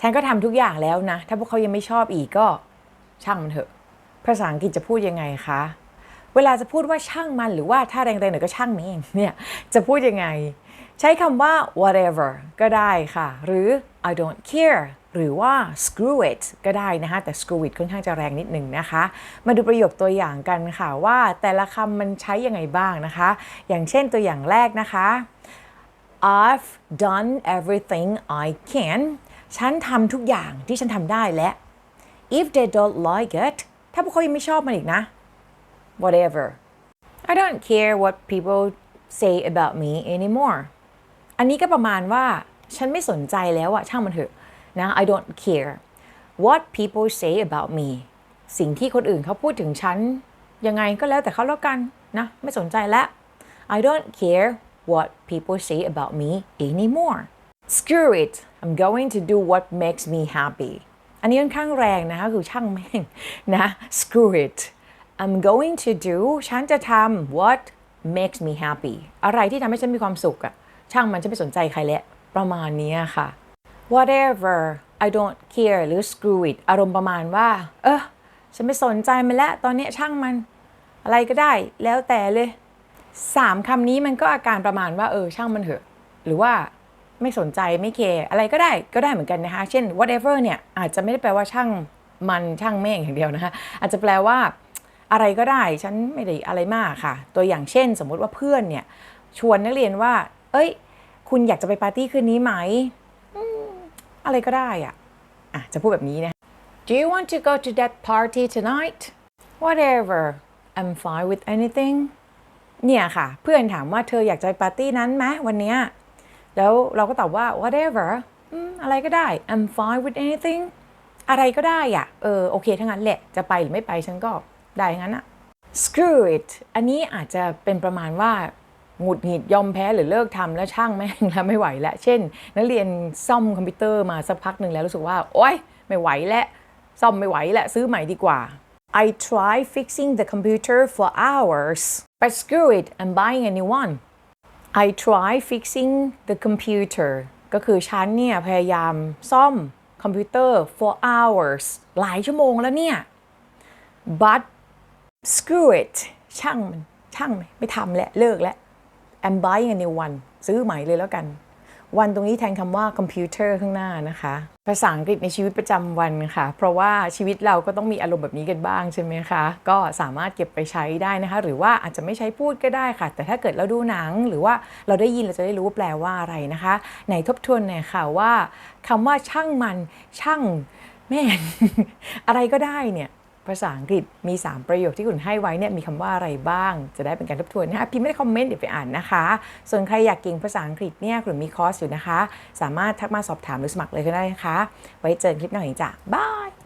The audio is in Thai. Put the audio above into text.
ฉันก็ทำทุกอย่างแล้วนะ ถ้าพวกเขายังไม่ชอบอีกก็ช่างมันเถอะ ภาษาอังกฤษจะพูดยังไงคะ เวลาจะพูดว่าช่างมันหรือว่าถ้าแรงๆหน่อยก็ช่างมันเองเนี่ยจะพูดยังไง ใช้คำว่า whatever ก็ได้ค่ะ หรือ I don't care หรือว่า screw it ก็ได้นะคะแต่ screw it ค่อนข้างจะแรงนิดหนึ่งนะคะ มาดูประโยคตัวอย่างกันค่ะว่าแต่ละคำมันใช้ยังไงบ้างนะคะ อย่างเช่นตัวอย่างแรกนะคะ I've done everything I can ฉันทำทุกอย่างที่ฉันทำได้และ if they don't like it ถ้าพวกเขายังไม่ชอบมันอีกนะ whatever I don't care what people say about me anymore อันนี้ก็ประมาณว่าฉันไม่สนใจแล้วอะช่างมันเถอะนะ I don't care what people say about me สิ่งที่คนอื่นเขาพูดถึงฉัน ยังไงก็แล้วแต่เขาแล้วกันนะ ไม่สนใจแล้ว I don't care what people say about me anymore screw it I'm going to do what makes me happy อันนี้ค่อนข้างแรงนะคะ คือช่างแม่งนะ screw it I'm going to do ฉันจะทำ what makes me happy อะไรที่ทำให้ฉันมีความสุขอะช่างมันจะไม่สนใจใครแล้ว ประมาณนี้ค่ะ whatever I don't care หรือ screw it อารมณ์ประมาณว่า เออฉันไม่สนใจมันแล้ว ตอนนี้ช่างมัน อะไรก็ได้ แล้วแต่เลยสามคำนี้มันก็อาการประมาณว่า เออ ช่างมันเถอะ หรือว่า ไม่สนใจไม่เคร์อะไรก็ได้ก็ได้เหมือนกันนะคะ เช่น whatever เนี่ยอาจจะไม่ได้แปลว่าช่างมันช่างแม่งอย่างเดียวนะคะอาจจะแปลว่าอะไรก็ได้ฉันไม่ได้อะไรมากค่ะ ตัวอย่างเช่น สมมุติว่าเพื่อนเนี่ยชวนนักเรียนว่า เอ้ย คุณอยากจะไปปาร์ตี้คืนนี้ไหมอะไรก็ได้อะอะจะพูดแบบนี้นะ Do you want to go to that party tonight Whatever I'm fine with anything เนี่ยค่ะ เพื่อนถามว่าเธออยากจะไปปาร์ตี้นั้นไหมวันเนี้ย แล้วเราก็ตอบว่า whatever อะไรก็ได้ I'm fine with anything อะไรก็ได้อะเออโอเคทั้งนั้นแหละ จะไปหรือไม่ไปฉันก็ได้งั้นอะ screw it อันนี้อาจจะเป็นประมาณว่าหงุดหงิดยอมแพ้หรือเลิกทำแล้วช่างแม่งแล้วไม่ไหวแล้ว เช่น นักเรียนซ่อมคอมพิวเตอร์มาสักพักหนึ่งแล้วรู้สึกว่า โอ๊ย ไม่ไหวแล้วซ่อมไม่ไหวแล้วซื้อใหม่ดีกว่า I try fixing the computer for hours but screw it I'm buying a new one I try fixing the computer ก็คือฉันเนี่ยพยายามซ่อมคอมพิวเตอร์ for hours หลายชั่วโมงแล้วเนี่ย but screw it ช่างมันช่างไม่ทำแล้วเลิกแล้ว I'm buying a new one ซื้อใหม่เลยแล้วกัน วันตรงนี้แทนคำว่าคอมพิวเตอร์ข้างหน้านะคะ ภาษาอังกฤษในชีวิตประจำวันค่ะ เพราะว่าชีวิตเราก็ต้องมีอารมณ์แบบนี้กันบ้างใช่ไหมคะ ก็สามารถเก็บไปใช้ได้นะคะ หรือว่าอาจจะไม่ใช้พูดก็ได้ค่ะ แต่ถ้าเกิดเราดูหนังหรือว่าเราได้ยินเราจะได้รู้แปลว่าอะไรนะคะไหนทบทวนหน่อยค่ะว่าคำว่าช่างมันช่างแม่อะไรก็ได้เนี่ย ภาษาอังกฤษมี 3 ประโยคที่คุณให้ไว้เนี่ยมีคำว่าอะไรบ้าง จะได้เป็นการทบทวนนะคะพิมพ์ไม่ได้คอมเมนต์เดี๋ยวไปอ่านนะคะ ส่วนใครอยากเก่งภาษาอังกฤษเนี่ยคุณมีคอร์สอยู่นะคะ สามารถทักมาสอบถามหรือสมัครเลยก็ได้นะคะ ไว้เจอกันคลิปหน้าอีกจ้ะบาย